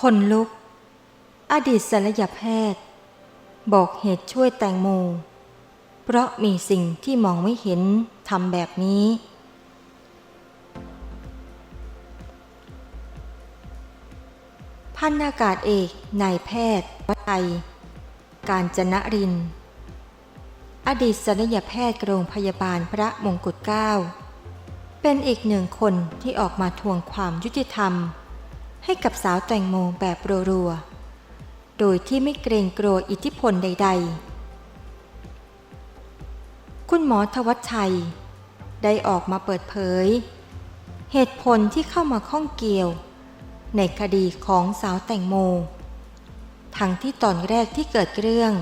คนลุก อดีตศัลยแพทย์ บอกเหตุช่วยแตงโม เพราะมีสิ่งที่มองไม่เห็นทำแบบนี้ พันอากาศเอกนายแพทย์วัชัย การจนริน อดีตศัลยแพทย์โรงพยาบาลพระมงกุฎเกล้าเป็นอีกหนึ่งคนที่ออกมาทวงความยุติธรรม ให้กับสาวแตงโมแบบรัวๆ โดยที่ไม่เกรงกลัวอิทธิพลใด ๆ คุณหมอทวัชชัย ได้ออกมาเปิดเผย เหตุผลที่เข้ามาข้องเกี่ยว ในคดีของสาวแตงโม ทั้งที่ตอนแรกที่เกิดเรื่อง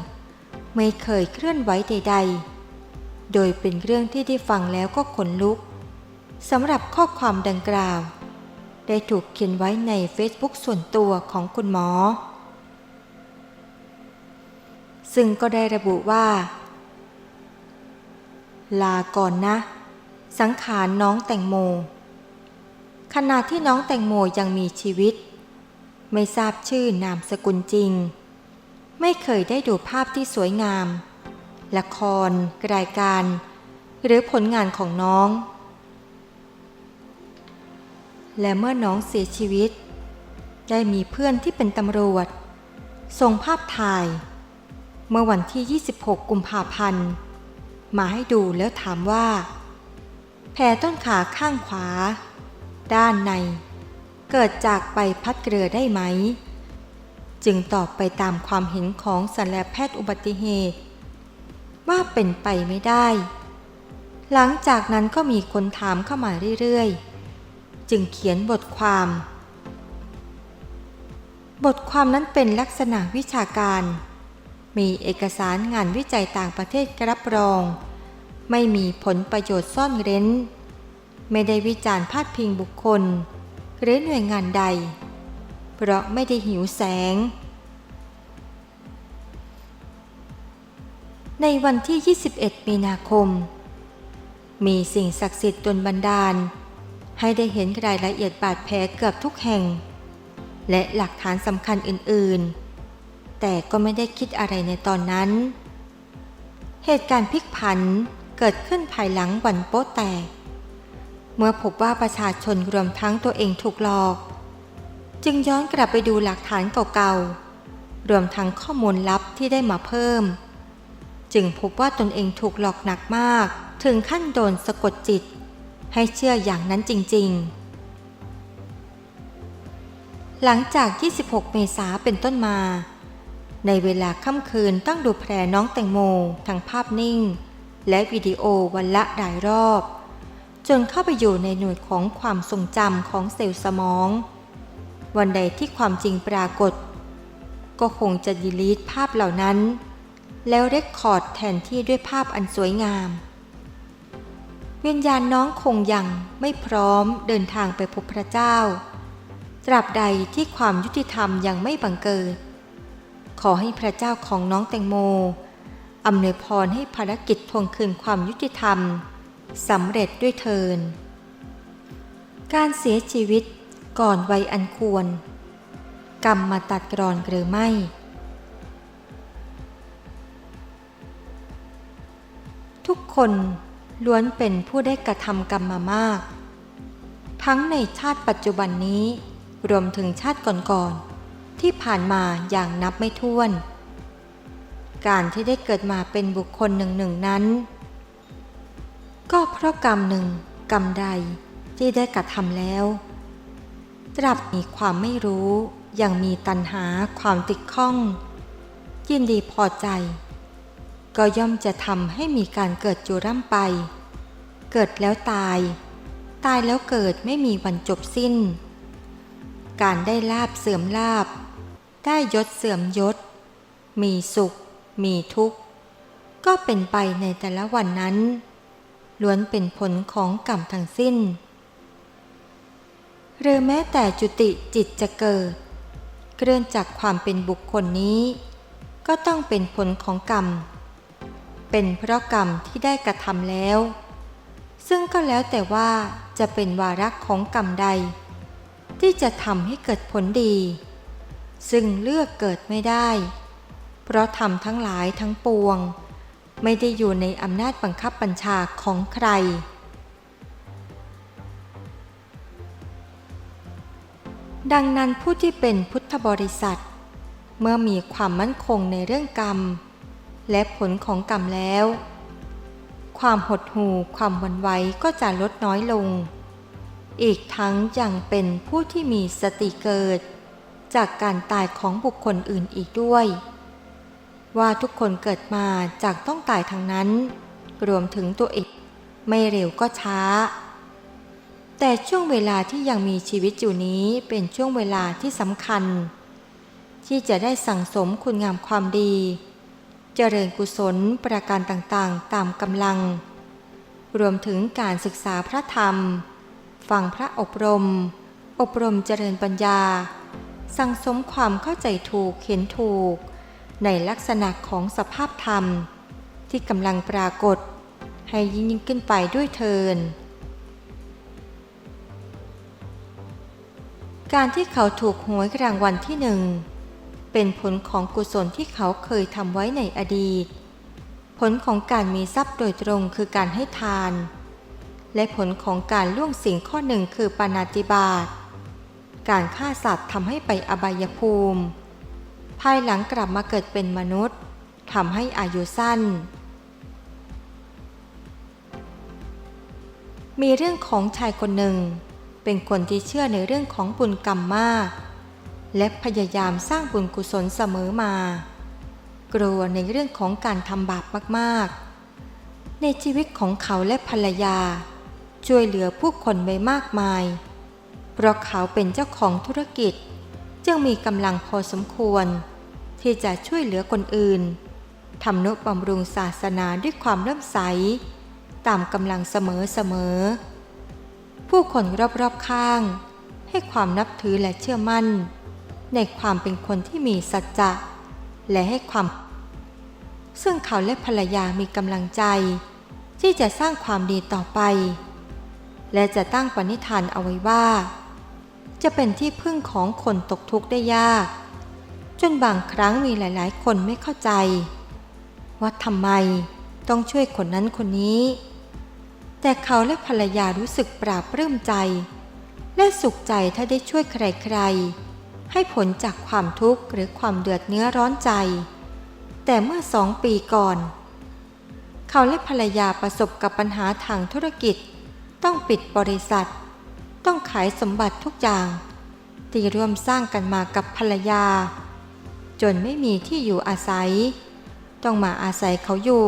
ไม่เคยเคลื่อนไหวใด ๆ โดยเป็นเรื่องที่ได้ฟังแล้วก็ขนลุกสำหรับข้อความดังกล่าว ได้ถูกเขียนไว้ใน Facebook ส่วนตัวของคุณหมอ ซึ่งก็ได้ระบุว่า ลาก่อนนะ สังขารน้องแตงโม ขณะที่น้องแตงโมยังมีชีวิต ไม่ทราบชื่อนามสกุลจริง ไม่เคยได้ดูภาพที่สวยงาม ละคร รายการ หรือผลงานของน้อง และเมื่อน้องเสียชีวิต ได้มีเพื่อนที่เป็นตำรวจ ส่งภาพถ่าย เมื่อวันที่ 26 กุมภาพันธ์ มาให้ดูแล้วถามว่า แผลต้นขาข้างขวา ด้านใน เกิดจากใบพัดเกลือได้ไหม จึงตอบไปตามความเห็นของศัลแพทย์อุบัติเหตุ ว่าเป็นไปไม่ได้ หลังจากนั้นก็มีคนถามเข้ามาเรื่อยๆ จึงเขียนบทความ บทความนั้นเป็นลักษณะวิชาการ มีเอกสารงานวิจัยต่างประเทศรับรอง ไม่มีผลประโยชน์ซ่อนเร้น ไม่ได้วิจารณ์พาดพิงบุคคล หรือหน่วยงานใด เพราะไม่ได้หิวแสงในวันที่ 21 มีนาคม มีสิ่งศักดิ์สิทธิ์ดลบันดาล ให้ได้เห็นรายละเอียดบาดแผลเกือบทุกแห่ง และหลักฐานสำคัญอื่นๆ แต่ก็ไม่ได้คิดอะไรในตอนนั้น เหตุการณ์พลิกผันเกิดขึ้นภายหลังวันโป๊แตก เมื่อพบว่าประชาชนรวมทั้งตัวเองถูกหลอก จึงย้อนกลับไปดูหลักฐานเก่าๆ รวมทั้งข้อมูลลับที่ได้มาเพิ่ม จึงพบว่าตนเองถูกหลอกหนักมากถึงขั้นโดนสะกดจิต ให้เชื่ออย่างนั้นจริง ๆ หลังจาก 26 เมษาเป็นต้นมา ในเวลาค่ำคืนต้องดูแผลน้องแตงโมทั้งภาพนิ่ง และวิดีโอวันละหลายรอบ จนเข้าไปอยู่ในหน่วยของความทรงจำของเซลล์สมอง วันใดที่ความจริงปรากฏ ก็คงจะดีลีทภาพเหล่านั้น แล้วเรคคอร์ดแทนที่ด้วยภาพอันสวยงาม วิญญาณน้องคงยังไม่พร้อมเดินทางไปพบพระเจ้า ตราบใดที่ความยุติธรรมยังไม่บังเกิด ขอให้พระเจ้าของน้องแตงโมอำนวยพรให้ภารกิจทวงคืนความยุติธรรมสำเร็จด้วยเทิน การเสียชีวิตก่อนวัยอันควร กรรมมาตัดกรอนหรือไม่ ทุกคน ล้วนเป็นผู้ได้กระทำกรรมมามาก ทั้งในชาติปัจจุบันนี้ รวมถึงชาติก่อนๆ ที่ผ่านมาอย่างนับไม่ถ้วน การที่ได้เกิดมาเป็นบุคคลหนึ่งหนึ่งนั้น ก็เพราะกรรมหนึ่งกรรมใดที่ได้กระทำแล้ว ตราบมีความไม่รู้ยังมีตัณหาความติดข้อง ยินดีพอใจ ก็ย่อมจะทำให้มีการเกิดจุร่ำไป เกิดแล้วตาย ตายแล้วเกิดไม่มีวันจบสิ้น การได้ลาบเสื่อมลาบ ได้ยศเสื่อมยศ มีสุข มีทุกข์ ก็เป็นไปในแต่ละวันนั้น ล้วนเป็นผลของกรรมทั้งสิ้น หรือแม้แต่จุติจิตจะเกิด เคลื่อนจากความเป็นบุคคลนี้ ก็ต้องเป็นผลของกรรม เป็นเพราะกรรมที่ได้กระทำแล้ว ซึ่งก็แล้วแต่ว่าจะเป็นวาระของกรรมใด ที่จะทำให้เกิดผลดี ซึ่งเลือกเกิดไม่ได้ เพราะทำทั้งหลายทั้งปวง ไม่ได้อยู่ในอำนาจบังคับบัญชาของใคร ดังนั้นผู้ที่เป็นพุทธบริษัท เมื่อมีความมั่นคงในเรื่องกรรม และผลของกรรมแล้ว ความหดหู่ความวันไหวก็จะลดน้อยลง อีกทั้งยังเป็นผู้ที่มีสติเกิด จากการตายของบุคคลอื่นอีกด้วย ว่าทุกคนเกิดมาจากต้องตายทั้งนั้น รวมถึงตัวเองไม่เร็วก็ช้า แต่ช่วงเวลาที่ยังมีชีวิตอยู่นี้เป็นช่วงเวลาที่สำคัญ ที่จะได้สั่งสมคุณงามความดี เจริญกุศลประการต่างๆ ตามกำลัง รวมถึงการศึกษาพระธรรม ฟังพระอบรม อบรมเจริญปัญญา สั่งสมความเข้าใจถูกเห็นถูก ในลักษณะของสภาพธรรม ที่กำลังปรากฏ ให้ยิ่งยิ่งขึ้นไปด้วยเทินการที่เขาถูกหวยรางวัลที่หนึ่ง เป็นผลของกุศลที่เขาเคยทำไว้ในอดีต ผลของการมีทรัพย์โดยตรงคือการให้ทาน และผลของการล่วงสิ่งข้อหนึ่งคือปานาติบาตการฆ่าสัตว์ทำให้ไปอบายภูมิ ภายหลังกลับมาเกิดเป็นมนุษย์ทำให้อายุสั้น มีเรื่องของชายคนหนึ่ง เป็นคนที่เชื่อในเรื่องของบุญกรรมมาก และพยายามสร้างบุญกุศลเสมอมา กลัวในเรื่องของการทำบาปมากๆ ในชีวิตของเขาและภรรยา ช่วยเหลือผู้คนไวมากมาย เพราะเขาเป็นเจ้าของธุรกิจ จึงมีกำลังพอสมควร ที่จะช่วยเหลือคนอื่นทำนุบำรุงศาสนาด้วยความเริ่มใส ตามกำลังเสมอเสมอ ผู้คนรอบๆข้าง ให้ความนับถือและเชื่อมั่น ในความเป็นคนที่มีสัจจะและให้ความ ซึ่งเขาและภรรยามีกำลังใจ ที่จะสร้างความดีต่อไป และจะตั้งปณิธานเอาไว้ว่า จะเป็นที่พึ่งของคนตกทุกข์ได้ยาก จนบางครั้งมีหลาย ๆ คนไม่เข้าใจ ว่าทำไมต้องช่วยคนนั้นคนนี้ แต่เขาและภรรยารู้สึกปราบปลื้มใจ และสุขใจถ้าได้ช่วยใครๆ ให้ผลจากความทุกข์หรือความเดือดเนื้อร้อนใจ แต่เมื่อสองปีก่อน เขาและภรรยาประสบกับปัญหาทางธุรกิจ ต้องปิดบริษัท ต้องขายสมบัติทุกอย่างที่ร่วมสร้างกันมากับภรรยา จนไม่มีที่อยู่อาศัย ต้องมาอาศัยเขาอยู่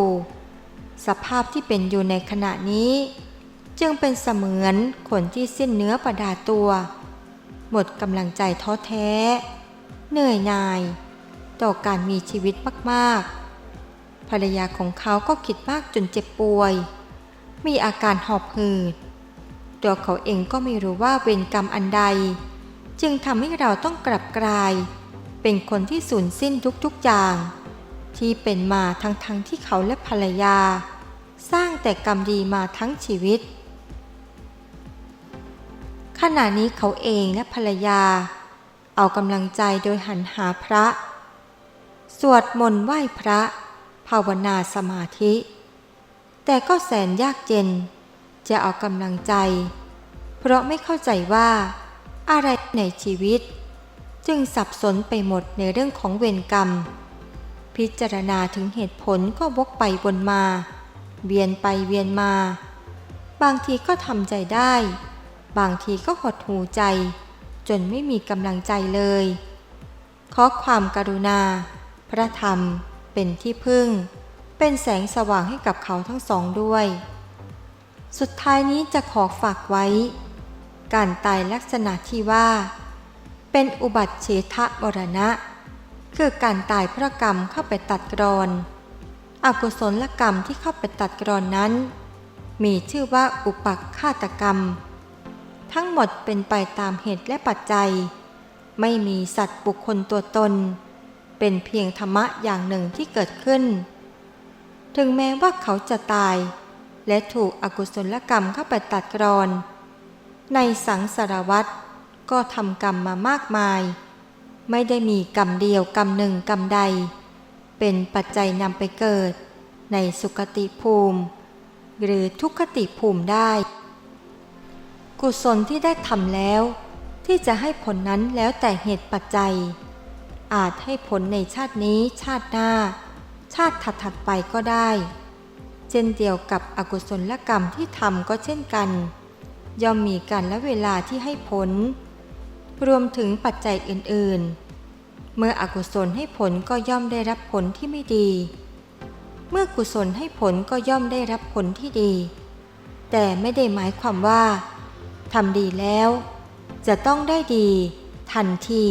สภาพที่เป็นอยู่ในขณะนี้ จึงเป็นเสมือนคนที่สิ้นเนื้อประดาตัว หมดกำลังใจท้อแท้ เหนื่อยหน่าย ต่อการมีชีวิตมากๆ ภรรยาของเขาก็คิดมากจนเจ็บป่วย มีอาการหอบหืด ตัวเขาเองก็ไม่รู้ว่าเวรกรรมอันใด จึงทำให้เราต้องกลับกลาย เป็นคนที่สูญสิ้นทุกๆอย่าง ที่เป็นมาทั้งๆทที่เขาและภรรยา สร้างแต่กรรมดีมาทั้งชีวิต ณะนี้เขาเองและภรรยา เอากำลังใจโดยหันหาพระ สวดมนต์ไหว้พระ ภาวนาสมาธิ แต่ก็แสนยากเย็น จะเอากำลังใจ เพราะไม่เข้าใจว่าอะไรในชีวิต จึงสับสนไปหมดในเรื่องของเวรกรรม พิจารณาถึงเหตุผลก็วกไปวนมา เวียนไปเวียนมา บางทีก็ทำใจได้ บางทีก็หดหูใจ จนไม่มีกำลังใจเลย ขอความกรุณา พระธรรมเป็นที่พึ่ง เป็นแสงสว่างให้กับเขาทั้งสองด้วย สุดท้ายนี้จะขอฝากไว้ การตายลักษณะที่ว่า เป็นอุบัติเฉทะมรณะ คือการตายพระกรรมเข้าไปตัดกรอนอกุศลกรรมที่เข้าไปตัดกรอนนั้น มีชื่อว่าอุปักฆาตกรรม ทั้งหมดเป็นไปตามเหตุและปัจจัย ไม่มีสัตว์บุคคลตัวตน เป็นเพียงธรรมะอย่างหนึ่งที่เกิดขึ้น ถึงแม้ว่าเขาจะตาย และถูกอกุศลกรรมเข้าไปตัดกรอน ในสังสารวัตรก็ทำกรรมมามากมาย ไม่ได้มีกรรมเดียวกรรมหนึ่งกรรมใด เป็นปัจจัยนำไปเกิด ในสุคติภูมิ หรือทุกขติภูมิได้ กุศลที่ได้ทำแล้ว ที่จะให้ผลนั้นแล้วแต่เหตุปัจจัย อาจให้ผลในชาตินี้ชาติหน้า ชาติถัดๆไปก็ได้ เช่นเดียวกับอกุศลกรรมที่ทำก็เช่นกัน ย่อมมีการและเวลาที่ให้ผล รวมถึงปัจจัยอื่นๆ เมื่ออกุศลให้ผลก็ย่อมได้รับผลที่ไม่ดี เมื่อกุศลให้ผลก็ย่อมได้รับผลที่ดี แต่ไม่ได้หมายความว่า ทำดีแล้ว จะต้องได้ดี ทันที